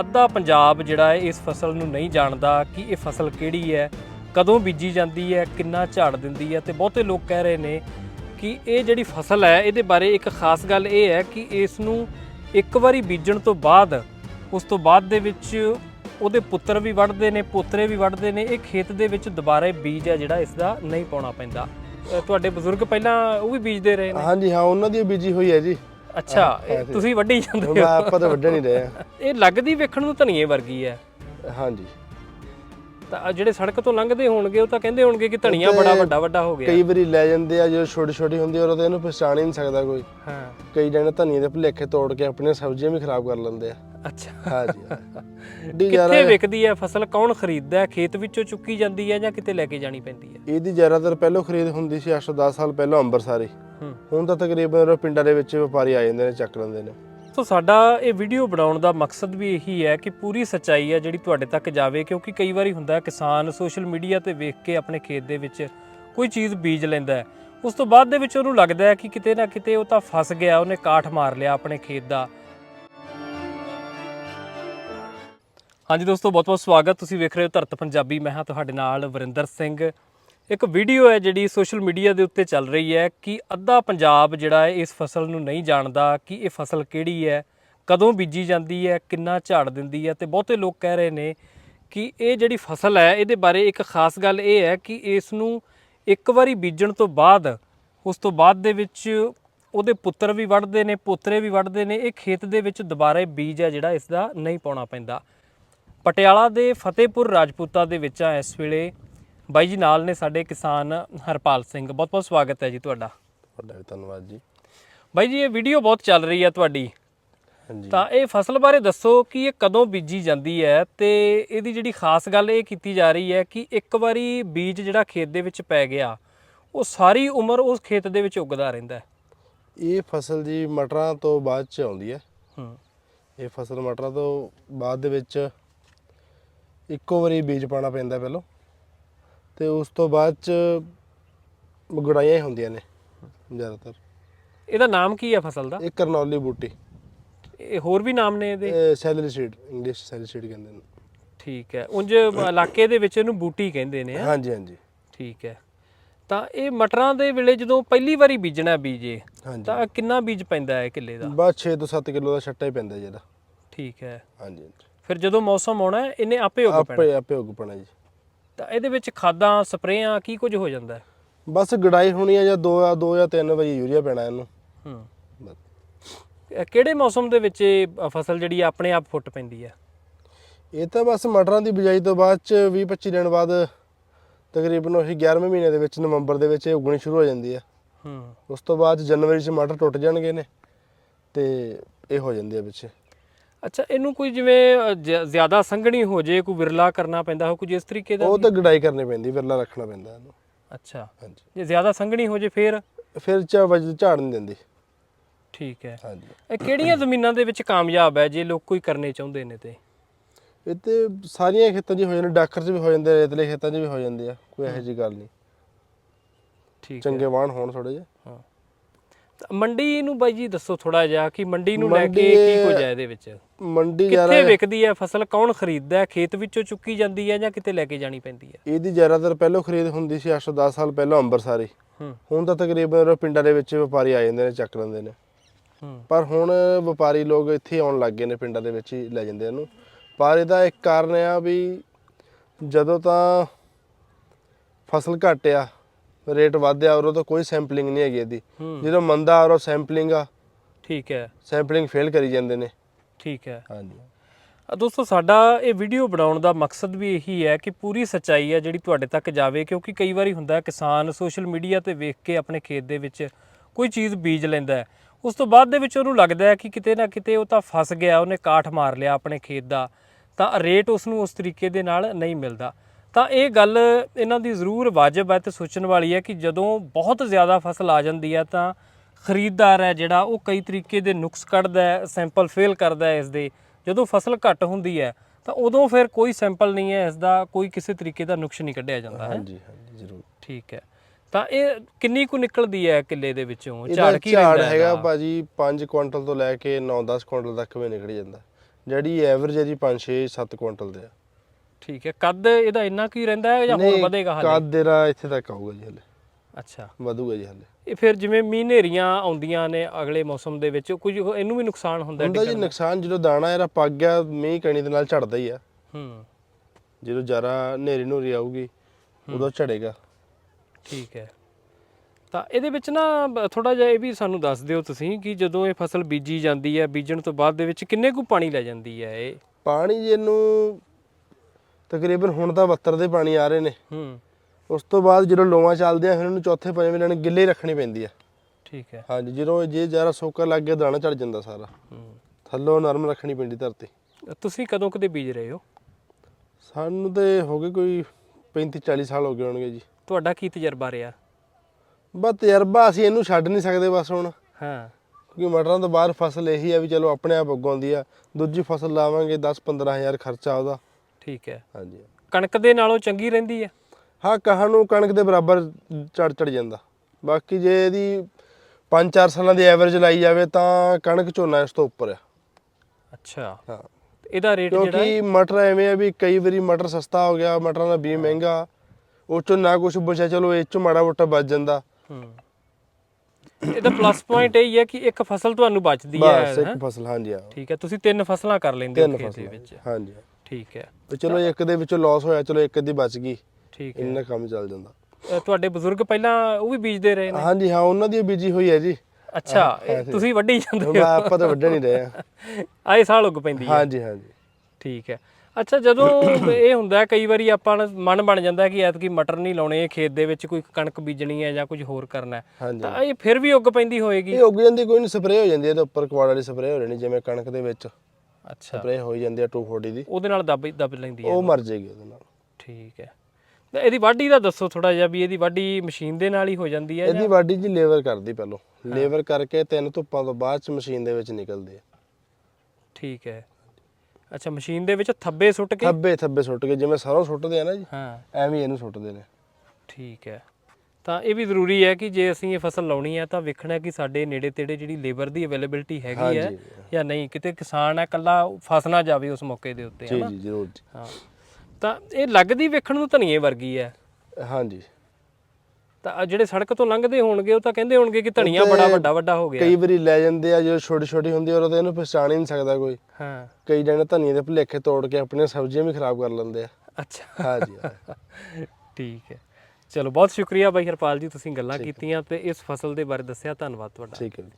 ਅੱਧਾ ਪੰਜਾਬ ਜਿਹੜਾ ਹੈ ਇਸ ਫਸਲ ਨੂੰ ਨਹੀਂ ਜਾਣਦਾ ਕਿ ਇਹ ਫਸਲ ਕਿਹੜੀ ਹੈ, ਕਦੋਂ ਬੀਜੀ ਜਾਂਦੀ ਹੈ, ਕਿੰਨਾ ਝਾੜ ਦਿੰਦੀ ਹੈ ਤੇ ਬਹੁਤੇ ਲੋਕ ਕਹਿ ਰਹੇ ਨੇ ਕਿ ਇਹ ਜਿਹੜੀ ਫਸਲ ਹੈ, ਇਹਦੇ ਬਾਰੇ ਇੱਕ ਖਾਸ ਗੱਲ ਇਹ ਹੈ ਕਿ ਇਸ ਨੂੰ ਇੱਕ ਵਾਰੀ ਬੀਜਣ ਤੋਂ ਬਾਅਦ, ਉਸ ਤੋਂ ਬਾਅਦ ਦੇ ਵਿੱਚ ਉਹਦੇ ਪੁੱਤਰ ਵੀ ਵੱਢਦੇ ਨੇ, ਪੋਤਰੇ ਵੀ ਵੱਢਦੇ ਨੇ, ਇਹ ਖੇਤ ਦੇ ਵਿੱਚ ਦੁਬਾਰਾ ਬੀਜ ਹੈ ਜਿਹੜਾ ਇਸ ਦਾ ਨਹੀਂ ਪਾਉਣਾ ਪੈਂਦਾ। ਤੁਹਾਡੇ ਬਜ਼ੁਰਗ ਪਹਿਲਾਂ ਉਹ ਵੀ ਬੀਜਦੇ ਰਹੇ ਨੇ? ਹਾਂਜੀ, ਹਾਂ, ਉਹਨਾਂ ਦੀ ਬੀਜੀ ਹੋਈ ਹੈ ਜੀ। ਅੱਛਾ ਹਾਂ, ਇਹ। ਤੁਸੀਂ ਵੱਢੀ ਜਾਂਦੇ ਹੋ। ਆਪਾਂ ਤਾਂ ਵੱਢਣ ਨਹੀਂ ਰਹੇ ਹਾਂ। ਇਹ ਲੱਗਦੀ ਵੇਖਣ ਨੂੰ ਧਨੀਏ ਵਰਗੀ ਹੈ। ਹਾਂਜੀ। ਤਾਂ ਆਹ ਜਿਹੜੇ ਸੜਕ ਤੋਂ ਲੰਘਦੇ ਹੋਣਗੇ ਉਹ ਤਾਂ ਕਹਿੰਦੇ ਹੋਣਗੇ ਕਿ ਧਨੀਆ ਬੜਾ ਵੱਡਾ ਵੱਡਾ ਹੋ ਗਿਆ। ਕਈ ਵਾਰੀ ਲੈ ਜਾਂਦੇ ਆ ਜਦੋਂ ਛੋਟੀ ਛੋਟੀ ਹੁੰਦੀ ਆ, ਉਦੋਂ ਤਾਂ ਇਹਨੂੰ ਪਛਾਣ ਹੀ ਨਹੀਂ ਸਕਦਾ ਕੋਈ। ਹਾਂ। ਕਈ ਜਣੇ ਧਨੀਏ ਦੇ ਭੁਲੇਖੇ ਤੋੜ ਕੇ ਆਪਣੀਆਂ ਸਬਜ਼ੀਆਂ ਵੀ ਖਰਾਬ ਕਰ ਲੈਂਦੇ ਆ। ਅੱਛਾ। ਹਾਂਜੀ ਹਾਂ। ਡੀ ਕਿੱਥੇ ਵਿਕਦੀ ਹੈ ਫਸਲ? ਕੌਣ ਖਰੀਦਦਾ ਹੈ? ਖੇਤ ਵਿੱਚੋਂ ਚੁੱਕੀ ਜਾਂਦੀ ਹੈ ਜਾਂ ਕਿਤੇ ਲੈ ਕੇ ਜਾਣੀ ਪੈਂਦੀ ਹੈ? ਇਹਦੀ ਜ਼ਿਆਦਾਤਰ ਪਹਿਲਾਂ ਖਰੀਦ ਹੁੰਦੀ ਸੀ 810 ਸਾਲ ਪਹਿਲਾਂ ਅੰਮ੍ਰਿਤਸਰ ਹੀ ਹੂੰ ਹੁਣ ਤਾਂ ਤਕਰੀਬਨ ਪਿੰਡਾਂ ਦੇ ਵਿੱਚ ਵਪਾਰੀ ਆ ਜਾਂਦੇ ਨੇ, ਚੱਕ ਲੈਂਦੇ ਨੇ। ਸੋ ਸਾਡਾ ਇਹ ਵੀਡੀਓ ਬਣਾਉਣ ਦਾ ਮਕਸਦ ਵੀ ਇਹੀ ਹੈ ਕਿ ਪੂਰੀ ਸੱਚਾਈ ਹੈ ਜਿਹੜੀ ਤੁਹਾਡੇ ਤੱਕ ਜਾਵੇ, ਕਿਉਂਕਿ ਕਈ ਵਾਰੀ ਹੁੰਦਾ ਹੈ ਕਿਸਾਨ ਸੋਸ਼ਲ ਮੀਡੀਆ ਤੇ ਵੇਖ ਕੇ ਆਪਣੇ ਖੇਤ ਦੇ ਵਿੱਚ ਕੋਈ ਚੀਜ਼ ਬੀਜ ਲੈਂਦਾ ਹੈ। ਉਸ ਤੋਂ ਬਾਅਦ ਦੇ ਵਿੱਚ ਉਹਨੂੰ ਲੱਗਦਾ ਹੈ ਕਿ ਕਿਤੇ ਨਾ ਕਿਤੇ ਉਹ ਤਾਂ ਫਸ ਗਿਆ, ਉਹਨੇ ਕਾਠ ਮਾਰ ਲਿਆ ਆਪਣੇ ਖੇਤ ਦਾ। ਹਾਂਜੀ ਦੋਸਤੋ, ਬਹੁਤ-ਬਹੁਤ ਸਵਾਗਤ। ਤੁਸੀਂ ਵੇਖ ਰਹੇ ਹੋ ਧਰਤ ਪੰਜਾਬੀ। ਮੈਂ ਹਾਂ ਤੁਹਾਡੇ ਨਾਲ ਵਰਿੰਦਰ ਸਿੰਘ। ਇੱਕ ਵੀਡੀਓ ਹੈ ਜਿਹੜੀ ਸੋਸ਼ਲ ਮੀਡੀਆ ਦੇ ਉੱਤੇ ਚੱਲ ਰਹੀ ਹੈ ਕਿ ਅੱਧਾ ਪੰਜਾਬ ਜਿਹੜਾ ਹੈ ਇਸ ਫਸਲ ਨੂੰ ਨਹੀਂ ਜਾਣਦਾ ਕਿ ਇਹ ਫਸਲ ਕਿਹੜੀ ਹੈ, ਕਦੋਂ ਬੀਜੀ ਜਾਂਦੀ ਹੈ, ਕਿੰਨਾ ਝਾੜ ਦਿੰਦੀ ਹੈ ਤੇ ਬਹੁਤੇ ਲੋਕ ਕਹਿ ਰਹੇ ਨੇ ਕਿ ਇਹ ਜਿਹੜੀ ਫਸਲ ਹੈ ਇਹਦੇ ਬਾਰੇ ਇੱਕ ਖਾਸ ਗੱਲ ਇਹ ਹੈ ਕਿ ਇਸ ਨੂੰ ਇੱਕ ਵਾਰੀ ਬੀਜਣ ਤੋਂ ਬਾਅਦ, ਉਸ ਤੋਂ ਬਾਅਦ ਦੇ ਵਿੱਚ ਉਹਦੇ ਪੁੱਤਰ ਵੀ ਵੱਢਦੇ ਨੇ, ਪੋਤਰੇ ਵੀ ਵੱਢਦੇ ਨੇ, ਇਹ ਖੇਤ ਦੇ ਵਿੱਚ ਦੁਬਾਰਾ ਬੀਜ ਹੈ ਜਿਹੜਾ ਇਸ ਦਾ ਨਹੀਂ ਪਾਉਣਾ ਪੈਂਦਾ। ਪਟਿਆਲਾ ਦੇ ਫਤਿਹਪੁਰ ਰਾਜਪੂਤਾ ਦੇ ਵਿੱਚ ਆ ਇਸ ਵੇਲੇ ਬਾਈ ਜੀ ਨਾਲ ਨੇ ਸਾਡੇ ਕਿਸਾਨ ਹਰਪਾਲ ਸਿੰਘ। ਬਹੁਤ ਬਹੁਤ ਸਵਾਗਤ ਹੈ ਜੀ ਤੁਹਾਡਾ। ਤੁਹਾਡਾ ਵੀ ਧੰਨਵਾਦ ਜੀ। ਬਾਈ ਜੀ ਇਹ ਵੀਡੀਓ ਬਹੁਤ ਚੱਲ ਰਹੀ ਹੈ ਤੁਹਾਡੀ। ਹਾਂਜੀ। ਤਾਂ ਇਹ ਫਸਲ ਬਾਰੇ ਦੱਸੋ ਕਿ ਇਹ ਕਦੋਂ ਬੀਜੀ ਜਾਂਦੀ ਹੈ ਤੇ ਇਹਦੀ ਜਿਹੜੀ ਖਾਸ ਗੱਲ ਇਹ ਕੀਤੀ ਜਾ ਰਹੀ ਹੈ ਕਿ ਇੱਕ ਵਾਰੀ ਬੀਜ ਜਿਹੜਾ ਖੇਤ ਦੇ ਵਿੱਚ ਪੈ ਗਿਆ ਉਹ ਸਾਰੀ ਉਮਰ ਉਸ ਖੇਤ ਦੇ ਵਿੱਚ ਉੱਗਦਾ ਰਹਿੰਦਾ ਹੈ। ਇਹ ਫਸਲ ਜੀ ਮਟਰਾਂ ਤੋਂ ਬਾਅਦ ਚ ਆਉਂਦੀ ਹੈ। ਹੂੰ। ਇਹ ਫਸਲ ਮਟਰਾਂ ਤੋਂ ਬਾਅਦ ਦੇ ਵਿੱਚ ਇੱਕੋ ਵਾਰੀ ਬੀਜ ਪਾਣਾ ਪੈਂਦਾ ਪਹਿਲਾਂ। ਤੇ ਉਸ ਤੋਂ ਬਾਅਦ ਚ ਗੁੜਾਈਆਂ ਹੀ ਹੁੰਦੀਆਂ ਨੇ ਜ਼ਿਆਦਾਤਰ। ਇਹਦਾ ਨਾਮ ਕੀ ਹੈ ਫਸਲ ਦਾ? ਇਹ ਕਰਨੌਲੀ ਬੂਟੀ। ਇਹ ਹੋਰ ਵੀ ਨਾਮ ਨੇ ਇਹਦੇ? ਇਹ celery seed English celery seed ਕਹਿੰਦੇ ਨੇ। ਠੀਕ ਹੈ ਉਂਝ ਇਲਾਕੇ ਦੇ ਵਿੱਚ ਇਹਨੂੰ ਬੂਟੀ ਕਹਿੰਦੇ ਨੇ? ਹਾਂਜੀ ਹਾਂਜੀ। ਠੀਕ ਹੈ। ਤਾਂ ਇਹ ਮਟਰਾਂ ਦੇ ਵੇਲੇ ਜਦੋਂ ਪਹਿਲੀ ਵਾਰੀ ਬੀਜਣਾ ਬੀਜੇ ਤਾਂ ਕਿੰਨਾ ਬੀਜ ਪੈਂਦਾ ਹੈ ਕਿੱਲੇ ਦਾ? ਬਸ 6 ਤੋਂ 7 ਕਿਲੋ ਦਾ ਛੱਟਾ ਹੀ ਪੈਂਦਾ ਜੀ ਇਹਦਾ ਠੀਕ ਹੈ। ਹਾਂਜੀ ਫਿਰ ਜਦੋਂ ਮੌਸਮ ਆਉਣਾ ਇਹਨੇ ਆਪੇ ਉੱਗ ਪੈਣਾ। ਆਪੇ ਆਪੇ ਉੱਗ ਪੈਣਾ ਜੀ। ਤਾਂ ਇਹਦੇ ਵਿੱਚ ਖਾਦਾਂ ਸਪਰੇਆਂ ਕੀ ਕੁਝ ਹੋ ਜਾਂਦਾ ਹੈ? ਬਸ ਗੜਾਈ ਹੋਣੀ ਹੈ ਜਾਂ ਦੋ ਜਾਂ ਦੋ ਜਾਂ ਤਿੰਨ ਵਾਰੀ ਯੂਰੀਆ ਪੈਣਾ ਇਹਨੂੰ। ਹੂੰ। ਕਿਹੜੇ ਮੌਸਮ ਦੇ ਵਿੱਚ ਇਹ ਫਸਲ ਜਿਹੜੀ ਆਪਣੇ ਆਪ ਫੁੱਟ ਪੈਂਦੀ ਹੈ ਇਹ ਤਾਂ ਬਸ ਮਟਰਾਂ ਦੀ ਬਿਜਾਈ ਤੋਂ ਬਾਅਦ ਚ 20 25 ਦਿਨ ਬਾਅਦ ਤਕਰੀਬਨ ਉਹੀ 11ਵੇਂ ਮਹੀਨੇ ਦੇ ਵਿੱਚ ਨਵੰਬਰ ਦੇ ਵਿੱਚ ਇਹ ਉਗਣੀ ਸ਼ੁਰੂ ਹੋ ਜਾਂਦੀ ਹੈ ਹੂੰ। ਉਸ ਤੋਂ ਬਾਅਦ ਜਨਵਰੀ 'ਚ ਮਟਰ ਟੁੱਟ ਜਾਣਗੇ ਨੇ ਤੇ ਇਹ ਹੋ ਜਾਂਦੀ ਹੈ ਪਿੱਛੇ ਅੱਛਾ ਇਹਨੂੰ ਕੋਈ ਜਿਵੇਂ ਅ, ਜ- ਜ਼ਿਆਦਾ ਸੰਘਣੀ ਹੋ ਜੇ ਕੋਈ ਵਿਰਲਾ ਕਰਨਾ ਪੈਂਦਾ ਹੋ ਕੁਝ ਇਸ ਤਰੀਕੇ ਦਾ ਉਹ ਤਾਂ ਗੜਾਈ ਕਰਨੀ ਪੈਂਦੀ ਵਿਰਲਾ ਰੱਖਣਾ ਪੈਂਦਾ ਇਹਨੂੰ। ਅੱਛਾ। ਹਾਂਜੀ। ਜੇ ਜ਼ਿਆਦਾ ਸੰਘਣੀ ਹੋ ਜੇ ਫਿਰ? ਫਿਰ ਚਾ ਵਜ ਝਾੜ ਨਹੀਂ ਦਿੰਦੀ। ਠੀਕ ਹੈ। ਹਾਂਜੀ। ਇਹ ਕਿਹੜੀਆਂ ਜ਼ਮੀਨਾਂ ਦੇ ਵਿੱਚ ਕਾਮਯਾਬ ਹੈ ਜੇ ਲੋਕ ਕੋਈ ਕਰਨੇ ਚਾਹੁੰਦੇ ਨੇ ਤੇ? ਇਹ ਤੇ ਸਾਰੀਆਂ ਖੇਤਾਂ 'ਚ ਹੀ ਹੋ ਜਾਂਦੇ ਡਾਕਰ 'ਚ ਵੀ ਹੋ ਜਾਂਦੇ ਰੇਤਲੇ ਖੇਤਾਂ 'ਚ ਵੀ ਹੋ ਜਾਂਦੇ ਆ ਕੋਈ ਇਹੋ ਜਿਹੀ ਗੱਲ ਨਹੀਂ। ਠੀਕ ਹੈ। ਚੰਗੇ ਵਾਹਣ ਹੋਣ ਥੋੜੇ ਜਿਹੇ। ਮੰਡੀ ਨੂੰ ਬਾਈ ਜੀ ਦੱਸੋ ਥੋੜਾ ਜਿਹਾ ਕਿ ਮੰਡੀ ਨੂੰ ਲੈ ਕੇ ਕੀ ਕੁਝ ਹੈ ਇਹਦੇ ਵਿੱਚ? ਮੰਡੀ ਜ਼ਿਆਦਾ ਕਿੱਥੇ ਵਿਕਦੀ ਹੈ ਫਸਲ? ਕੌਣ ਖਰੀਦਦਾ ਹੈ? ਖੇਤ ਵਿੱਚੋਂ ਚੁੱਕੀ ਜਾਂਦੀ ਹੈ ਜਾਂ ਕਿਤੇ ਲੈ ਕੇ ਜਾਣੀ ਪੈਂਦੀ ਹੈ? ਇਹਦੀ ਜ਼ਿਆਦਾਤਰ ਪਹਿਲਾਂ ਖਰੀਦ ਹੁੰਦੀ ਸੀ 810 ਸਾਲ ਪਹਿਲਾਂ ਹੂੰ। ਹੁਣ ਤਾਂ ਤਕਰੀਬਨ ਪਿੰਡਾਂ ਦੇ ਵਿੱਚ ਵਪਾਰੀ ਆ ਜਾਂਦੇ ਨੇ ਚੱਕ ਲੈਂਦੇ ਨੇ। ਪਰ ਹੁਣ ਵਪਾਰੀ ਲੋਕ ਇੱਥੇ ਆਉਣ ਲੱਗ ਗਏ ਨੇ ਪਿੰਡਾਂ ਦੇ ਵਿੱਚ ਹੀ ਲੈ ਜਾਂਦੇ ਇਹਨੂੰ। ਪਰ ਇਹਦਾ ਇੱਕ ਕਾਰਨ ਆ ਵੀ ਜਦੋਂ ਤਾਂ ਫਸਲ ਘੱਟ ਆ ਰੇਟ ਵਧਿਆ ਔਰ ਉਹ ਤਾਂ ਕੋਈ ਸੈਂਪਲਿੰਗ ਨਹੀਂ ਹੈਗੀ ਇਹਦੀ। ਜਦੋਂ ਮੰਦਾ ਔਰ ਸੈਂਪਲਿੰਗ ਆ। ਠੀਕ ਹੈ। ਸੈਂਪਲਿੰਗ ਫੇਲ ਕਰੀ ਜਾਂਦੇ ਨੇ। ਠੀਕ ਹੈ। ਹਾਂਜੀ। ਦੋਸਤੋ ਸਾਡਾ ਇਹ ਵੀਡੀਓ ਬਣਾਉਣ ਦਾ ਮਕਸਦ ਵੀ ਇਹੀ ਹੈ ਕਿ ਪੂਰੀ ਸੱਚਾਈ ਹੈ ਜਿਹੜੀ ਤੁਹਾਡੇ ਤੱਕ ਜਾਵੇ ਕਿਉਂਕਿ ਕਈ ਵਾਰੀ ਹੁੰਦਾ ਹੈ ਕਿਸਾਨ ਸੋਸ਼ਲ ਮੀਡੀਆ ਤੇ ਵੇਖ ਕੇ ਆਪਣੇ ਖੇਤ ਦੇ ਵਿੱਚ ਕੋਈ ਚੀਜ਼ ਬੀਜ ਲੈਂਦਾ ਹੈ। ਉਸ ਤੋਂ ਬਾਅਦ ਦੇ ਵਿੱਚ ਉਹਨੂੰ ਲੱਗਦਾ ਹੈ ਕਿ ਕਿਤੇ ਨਾ ਕਿਤੇ ਉਹ ਤਾਂ ਫਸ ਗਿਆ ਉਹਨੇ ਕਾਠ ਮਾਰ ਲਿਆ ਆਪਣੇ ਖੇਤ ਦਾ ਤਾਂ ਰੇਟ ਉਸ ਨੂੰ ਉਸ ਤਰੀਕੇ ਦੇ ਨਾਲ ਨਹੀਂ ਮਿਲਦਾ। ਤਾਂ ਇਹ ਗੱਲ ਇਹਨਾਂ ਦੀ ਜ਼ਰੂਰ ਵਾਜਬ ਹੈ ਤੇ ਸੋਚਣ ਵਾਲੀ ਹੈ ਕਿ ਜਦੋਂ ਬਹੁਤ ਜ਼ਿਆਦਾ ਫਸਲ ਆ ਜਾਂਦੀ ਹੈ ਤਾਂ ਖਰੀਦਦਾਰ ਹੈ ਜਿਹੜਾ ਉਹ ਕਈ ਤਰੀਕੇ ਦੇ ਨੁਕਸ ਕੱਢਦਾ ਹੈ ਸੈਂਪਲ ਫੇਲ ਕਰਦਾ ਹੈ ਇਸ ਦੇ ਜਦੋਂ ਫਸਲ ਘੱਟ ਹੁੰਦੀ ਹੈ ਤਾਂ ਉਦੋਂ ਫਿਰ ਕੋਈ ਸੈਂਪਲ ਨਹੀਂ ਹੈ ਇਸ ਦਾ ਕੋਈ ਕਿਸੇ ਤਰੀਕੇ ਦਾ ਨੁਕਸ ਨਹੀਂ ਕੱਢਿਆ ਜਾਂਦਾ ਹੈ? ਹਾਂਜੀ ਹਾਂਜੀ ਜ਼ਰੂਰ। ਠੀਕ ਹੈ। ਤਾਂ ਇਹ ਕਿੰਨੀ ਕੁ ਨਿਕਲਦੀ ਹੈ ਕਿੱਲੇ ਦੇ ਵਿੱਚੋਂ? ਝਾੜ ਕੀ ਝਾੜ ਹੈਗਾ? ਭਾਜੀ 5 ਕੁਇੰਟਲ ਤੋਂ ਲੈ ਕੇ 9-10 ਕੁਇੰਟਲ ਤੱਕ ਵੀ ਨਿਕਲ ਜਾਂਦਾ। ਜਿਹੜੀ ਐਵਰੇਜ ਹੈ ਜੀ 5 6 7 ਕੁਇੰਟਲ ਦੇ ਆ। ਠੀਕ ਹੈ। ਕੱਦ ਇਹਦਾ ਇੰਨਾ ਕੀ ਰਹਿੰਦਾ ਹੈ ਜਾਂ ਹੋਰ ਵਧੇਗਾ ਹਾਲੇ? ਕੱਦ ਇਹਦਾ ਇੱਥੇ ਤੱਕ ਆਊਗਾ ਜੀ ਹਲੇ। ਅੱਛਾ। ਵਧੂਗਾ ਜੀ ਹਲੇ। ਇਹ ਫਿਰ ਜਿਵੇਂ ਮੀਂਹ ਹਨੇਰੀਆਂ ਆਉਂਦੀਆਂ ਨੇ ਅਗਲੇ ਮੌਸਮ ਦੇ ਵਿੱਚ ਕੁਝ ਇਹਨੂੰ ਵੀ ਨੁਕਸਾਨ ਹੁੰਦਾ ਹੈ ਹੁੰਦਾ ਜੀ ਨੁਕਸਾਨ ਜਦੋਂ ਦਾਣਾ ਇਹਦਾ ਪੱਕ ਗਿਆ ਮੀਂਹ ਕਣੀ ਦੇ ਨਾਲ ਝੜਦਾ ਹੀ ਆ। ਹੂੰ। ਜਦੋਂ ਜ਼ਿਆਦਾ ਹਨੇਰੀ ਨੂਰੀ ਆਊਗੀ ਉਦੋਂ ਝੜੇਗਾ। ਠੀਕ ਹੈ। ਤਾਂ ਇਹਦੇ ਵਿੱਚ ਨਾ ਥੋੜਾ ਜਿਹਾ ਇਹ ਵੀ ਸਾਨੂੰ ਦੱਸ ਦਿਓ ਤੁਸੀਂ ਕਿ ਜਦੋਂ ਇਹ ਫਸਲ ਬੀਜੀ ਜਾਂਦੀ ਹੈ ਬੀਜਣ ਤੋਂ ਬਾਅਦ ਦੇ ਵਿੱਚ ਕਿੰਨੇ ਕੁ ਪਾਣੀ ਲੈ ਜਾਂਦੀ ਹੈ ਇਹ? ਪਾਣੀ ਜੀ ਇਹਨੂੰ ਤਕਰੀਬਨ ਹੁਣ ਤਾਂ 72 ਦੇ ਪਾਣੀ ਆ ਰਹੇ ਨੇ। ਹੂੰ। ਉਸ ਤੋਂ ਬਾਅਦ ਜਦੋਂ ਲੋਆਂ ਚੱਲਦੇ ਆ ਫਿਰ ਇਹਨੂੰ ਚੌਥੇ ਪੰਜਵੇਂ ਦਿਨ ਗਿੱਲੇ ਰੱਖਣੀ ਪੈਂਦੀ ਆ। ਠੀਕ ਹੈ। ਹਾਂਜੀ ਜਦੋਂ ਜੇ ਜ਼ਿਆਦਾ ਸੋਕਾ ਲੱਗ ਗਿਆ ਦਾਣਾ ਝੜ ਜਾਂਦਾ ਸਾਰਾ। ਹੂੰ। ਥੱਲੋਂ ਨਰਮ ਰੱਖਣੀ ਪੈਂਦੀ ਧਰਤੀ। ਤੁਸੀਂ ਕਦੋਂ ਕਦੇ ਬੀਜ ਰਹੇ ਹੋ? ਸਾਨੂੰ ਤੇ ਹੋ ਗਏ ਕੋਈ 35 40 ਸਾਲ ਹੋ ਗਏ ਹੋਣਗੇ ਜੀ। ਤੁਹਾਡਾ ਕੀ ਤਜਰਬਾ ਰਿਹਾ? ਬਸ ਤਜਰਬਾ ਅਸੀਂ ਇਹਨੂੰ ਛੱਡ ਨਹੀਂ ਸਕਦੇ ਬਸ ਹੁਣ। ਹਾਂ। ਕਿਉਂਕਿ ਮਟਰਾਂ ਤੋਂ ਬਾਅਦ ਫਸਲ ਇਹੀ ਆ ਵੀ ਚਲੋ ਆਪਣੇ ਆਪ ਉਗਾਉਂਦੀ ਆ। ਦੂਜੀ ਫਸਲ ਲਾਵਾਂਗੇ 10 15000 ਖਰਚਾ ਉਹਦਾ। ਠੀਕ ਹੈ। ਹਾਂਜੀ। ਕਣਕ ਦੇ ਨਾਲੋਂ ਚੰਗੀ ਰਹਿੰਦੀ ਹੈ? ਹਾਂ ਕਹਾਂ ਨੂੰ ਕਣਕ ਦੇ ਬਰਾਬਰ ਚੜ ਚੜ ਜਾਂਦਾ। ਬਾਕੀ ਜੇ ਇਹਦੀ 5-4 ਸਾਲਾਂ ਦੀ ਐਵਰੇਜ ਲਾਈ ਜਾਵੇ ਤਾਂ ਕਣਕ ਝੋਨਾ ਇਸ ਤੋਂ ਉੱਪਰ ਆ ਅੱਛਾ। ਹਾਂ। ਇਹਦਾ ਰੇਟ ਜਿਹੜਾ ਹੈ? ਕਿਉਂਕਿ ਮਟਰ ਐਵੇਂ ਆ ਵੀ ਕਈ ਵਾਰੀ ਮਟਰ ਸਸਤਾ ਹੋ ਗਿਆ ਮਟਰਾਂ ਦਾ ਬੀਜ ਮਹਿੰਗਾ ਉਹ ਚੋਂ ਨਾ ਕੁਝ ਬਚਿਆ ਚਲੋ ਇਹ ਚੋਂ ਮਾੜਾ ਮੋਟਾ ਬਚ ਜਾਂਦਾ। ਹੂੰ। ਇਹਦਾ ਪਲੱਸ ਪੁਆਇੰਟ ਇਹ ਹੀ ਹੈ ਕਿ ਇੱਕ ਫਸਲ ਤੁਹਾਨੂੰ ਬਚਦੀ ਬਸ ਹੈ ਇੱਕ ਹੈਂ? ਫਸਲ ਹਾਂਜੀ ਆ ਠੀਕ ਹੈ ਤੁਸੀਂ ਤਿੰਨ ਫਸਲਾਂ ਕਰ ਲੈਂਦੇ ਹੋ ਖੇਤ ਦੇ ਵਿੱਚ। ਹਾਂਜੀ। ਠੀਕ ਹੈ। ਤੇ ਚਲੋ ਇੱਕ ਦੇ ਵਿੱਚੋਂ ਲਾਸ ਹੋਇਆ ਚਲੋ ਇੱਕ ਦੀ ਬਚ ਗਈ। ਠੀਕ ਹੈ। ਇੰਨਾ ਕੰਮ ਚੱਲ ਜਾਂਦਾ। ਅ, ਤੁਹਾਡੇ ਬਜ਼ੁਰਗ ਪਹਿਲਾਂ ਉਹ ਵੀ ਬੀਜਦੇ ਰਹੇ ਨੇ? ਹਾਂਜੀ ਹਾਂ ਉਹਨਾਂ ਦੀ ਬੀਜੀ ਹੋਈ ਹੈ ਜੀ। ਅੱਛਾ ਇਹ ਤੁਸੀਂ ਵੱਢੀ ਜਾਂਦੇ ਹੋ। ਆਪਾਂ ਤਾਂ ਵੱਢਣ ਨਹੀਂ ਰਹੇ ਆ ਆਏ ਸਾਲ ਉੱਗ ਪੈਂਦੀ ਹੈ। ਹਾਂਜੀ ਹਾਂਜੀ। ਠੀਕ ਹੈ। ਅੱਛਾ ਜਦੋਂ ਇਹ ਹੁੰਦਾ ਹੈ, ਕਈ ਵਾਰੀ ਆਪਾਂ ਨੂੰ ਮਨ ਬਣ ਜਾਂਦਾ ਹੈ ਕਿ ਐਤਕੀ ਮਟਰ ਨਹੀਂ ਲਾਉਣੇ ਖੇਤ ਦੇ ਵਿੱਚ ਕੋਈ ਕਣਕ ਬੀਜਣੀ ਹੈ ਜਾਂ ਕੁਝ ਹੋਰ ਕਰਨਾ ਹੈ। ਹਾਂਜੀ। ਤਾਂ ਇਹ ਫਿਰ ਵੀ ਉੱਗ ਪੈਂਦੀ ਹੋਏਗੀ? ਇਹ ਉੱਗ ਜਾਂਦੀ ਕੋਈ ਨਹੀਂ ਸਪਰੇਅ ਹੋ ਜਾਂਦੀ ਹੈ ਇਹਦੇ ਉੱਪਰ ਕੁਆੜ ਵਾਲੀ ਸਪਰੇਅ ਹੋ ਰਹੀ ਜੀਵੇਂ ਕਣਕ ਦੇ ਵਿੱਚ। ਅੱਛਾ। ਸਪਰੇਅ ਹੋਈ ਜਾਂਦੀ ਹੈ 240 ਦੀ। ਉਹਦੇ ਨਾਲ ਦੱਬ ਦੱਬ ਲੈਂਦੀ ਹੈ ਉਹ ਮਰ ਜਾਏਗੀ ਉਹਦੇ ਨਾਲ। ਠੀਕ ਹੈ। ਤਾਂ ਇਹਦੀ ਵਾਢੀ ਦਾ ਦੱਸੋ ਥੋੜਾ ਜਿਹਾ ਵੀ ਇਹਦੀ ਵਾਢੀ ਮਸ਼ੀਨ ਦੇ ਨਾਲ ਹੀ ਹੋ ਜਾਂਦੀ ਹੈ ਇਹਦੀ ਵਾਢੀ ਜੀ ਲੇਵਰ ਕਰਦੀ ਪਹਿਲੋਂ। ਲੇਵਰ ਕਰਕੇ ਤਿੰਨ ਧੁੱਪਾਂ ਤੋਂ ਬਾਅਦ ਚ ਮਸ਼ੀਨ ਦੇ ਵਿੱਚ ਨਿਕਲਦੀ ਹੈ। ਠੀਕ ਹੈ। ਅੱਛਾ ਮਸ਼ੀਨ ਦੇ ਵਿੱਚ ਥੱਬੇ ਸੁੱਟ ਕੇ? ਥੱਬੇ ਥੱਬੇ ਸੁੱਟ ਕੇ ਜਿਵੇਂ ਸਰੋਂ ਸੁੱਟਦੇ ਆ ਨਾ ਜੀ ਹਾਂ। ਐਵੇਂ ਇਹਨੂੰ ਸੁੱਟਦੇ ਨੇ। ਠੀਕ ਹੈ। ਤਾਂ ਇਹ ਵੀ ਜ਼ਰੂਰੀ ਹੈ ਕਿ ਜੇ ਅਸੀਂ ਇਹ ਫਸਲ ਲਾਉਣੀ ਹੈ ਤਾਂ ਵੇਖਣਾ ਕਿ ਸਾਡੇ ਨੇੜੇ ਤੇੜੇ ਜਿਹੜੀ ਲੇਬਰ ਦੀ ਅਵੇਲੇਬਿਲਟੀ ਹੈਗੀ ਹੈ। ਜਾਂ ਨਹੀਂ। ਕਿਤੇ ਕਿਸਾਨ ਹੈ ਕੱਲਾ ਫਸ ਨਾ ਜਾਵੇ ਉਸ ਮੌਕੇ ਦੇ ਉੱਤੇ ਜੀ ਜੀ ਜ਼ਰੂਰ ਜੀ। ਹਾਂ। ਤਾਂ ਇਹ ਲੱਗਦੀ ਵੇਖਣ ਨੂੰ ਧਨੀਏ ਵਰਗੀ ਹੈ। ਹਾਂਜੀ। ਤਾਂ ਜਿਹੜੇ ਸੜਕ ਤੋਂ ਲੰਘਦੇ ਹੋਣਗੇ ਉਹ ਤਾਂ ਕਹਿੰਦੇ ਹੋਣਗੇ ਕਿ ਧਨੀਆ ਬੜਾ ਵੱਡਾ ਵੱਡਾ ਹੋ ਗਿਆ। ਕਈ ਵਾਰੀ ਲੈ ਜਾਂਦੇ ਆ ਜਦੋਂ ਛੋਟੀ ਛੋਟੀ ਹੁੰਦੀ ਔਰ ਉਹਦੇ ਇਹਨੂੰ ਪਛਾਣ ਹੀ ਨਹੀਂ ਸਕਦਾ ਕੋਈ। ਹਾਂ। ਕਈ ਜਣੇ ਧਨੀਏ ਦੇ ਭੁਲੇਖੇ ਤੋੜ ਕੇ ਆਪਣੀਆਂ ਸਬਜ਼ੀਆਂ ਵੀ ਖਰਾਬ ਕਰ ਲੈਂਦੇ ਆ। ਅੱਛਾ। ਹਾਂਜੀ। ਠੀਕ ਹੈ। ਚਲੋ ਬਹੁਤ ਸ਼ੁਕਰੀਆ ਬਾਈ ਹਰਪਾਲ ਜੀ ਤੁਸੀਂ ਗੱਲਾਂ ਕੀਤੀਆਂ ਤੇ ਇਸ ਫਸਲ ਦੇ ਬਾਰੇ ਦੱਸਿਆ ਧੰਨਵਾਦ ਤੁਹਾਡਾ। ਠੀਕ ਹੈ ਜੀ